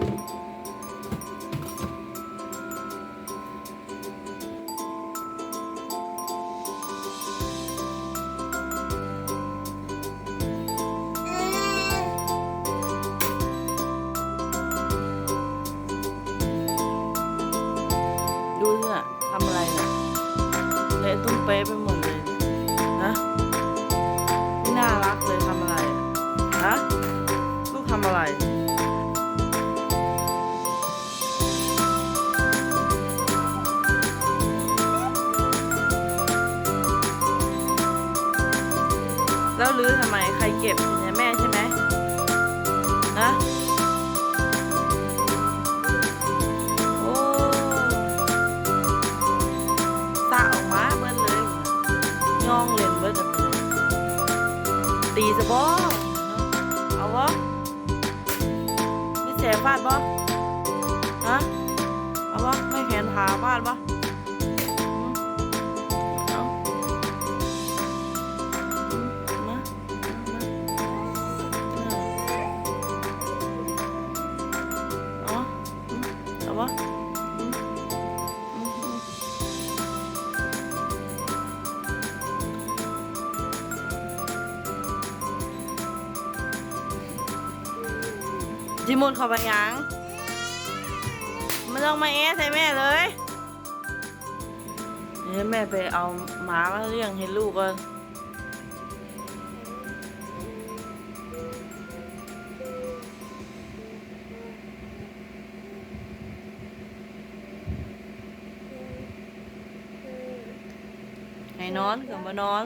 ดูเนี่ยทำอะไรนี่ยเละตุ้มเป๊ะไปหมด แล้วรื้อทำไมใครเก็บเนี่ยแม่ใช่ไหมนะโอ้สะออกมาเบิ้ลเลยย่องเล่นเบิ้ลอะตีสะบอเอาวะไม่แสบฟาดบ่ฮะเอาวะไม่แขนขาฟาดบอ จิมุนเขอไปยังไม่ต้องมาแอะใส่แม่เลยเดี๋ยวแม่ไปเอาหมามาเลี้ยงให้ลูกก่อนให้นอนกับมานอน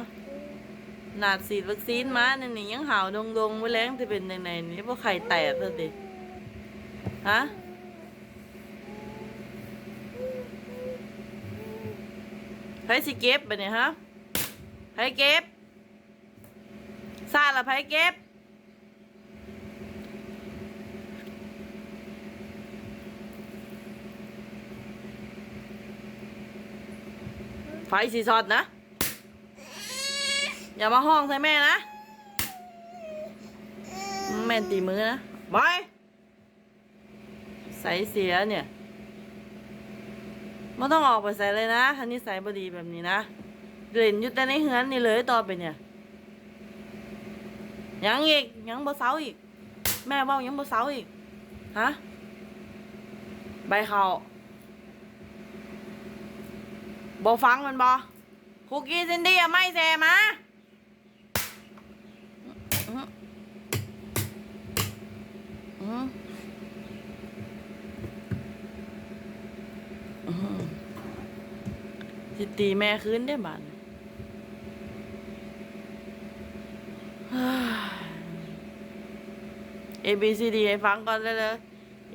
หนาดฉีดวัคซีนมาเนี่ยนี่ยังหาวดงๆไว้แล้วจะเป็นยังไงนี่พวกไข่แตกเลยดิ ฮะไผสิเก็บไปเนี่ยฮะไผเก็บซาละไผเก็บไฟสีสอดนะ อย่ามาห้องใส่แม่นะ แม่ตีมือนะบอย ใสเสียเนี่ยไม่ต้องออกไปใส่เลยนะทันนี้ใส่บดีแบบนี้นะเล่นอยู่แต่ในเฮือนนี่เลยต่อไปเนี่ยยังอีกยังบ่เซาอีก แม่เบ้ายังบ่เซาอีกฮะใบเขาบ่ฟังมันบ่คุกกี้ซินดี้ไม่แซมาอืมอืมอืม สิตีแม่คืนได้บ้าน A B C D ให้ฟังก่อนเลยเลย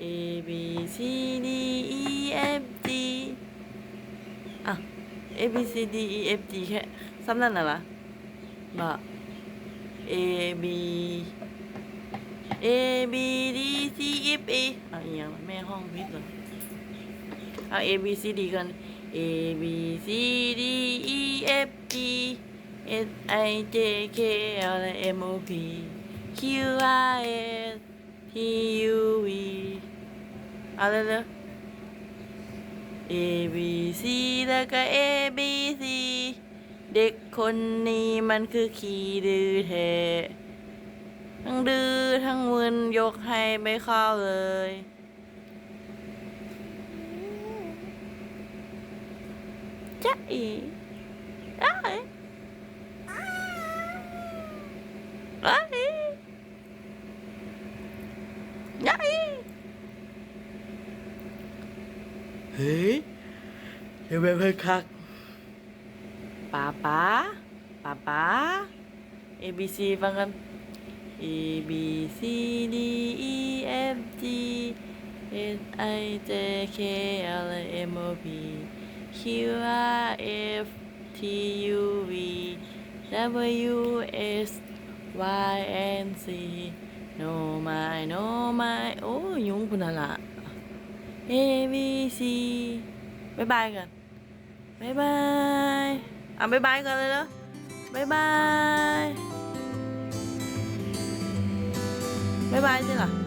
A B C D E F G อะ A B C D E F G แค่ซ้ำนั่นน่ะล่ะบ่ A B A B D C F A อะอีหยังล่ะแม่ห้องพิษเหรอเอา A B C D กัน A B C D E F G H I J K L M O P Q R S T U V เอาเลยเลย A B C แล้วก็ A B C เด็กคนนี้มันคือขี้ดื้อแท้ทั้งดื้อทั้งมึนยกให้ไม่เข้าเลย จ๊ะอีเอ้ยเอ้ยจ๊ะอีเฮ้ยเดี๋ยวไปเพิ่งคักป๊าป๊าป๊าป๊า A B C ฟังกัน A B C D E F G H I J K L M O P Q R F T U V W S Y N C No my no my โอ้ยยุงพุ่นน่ะละ A B C บายบายกันบายบายอะบายบายกันเลยเนอะบายบายบายบายสิล่ะ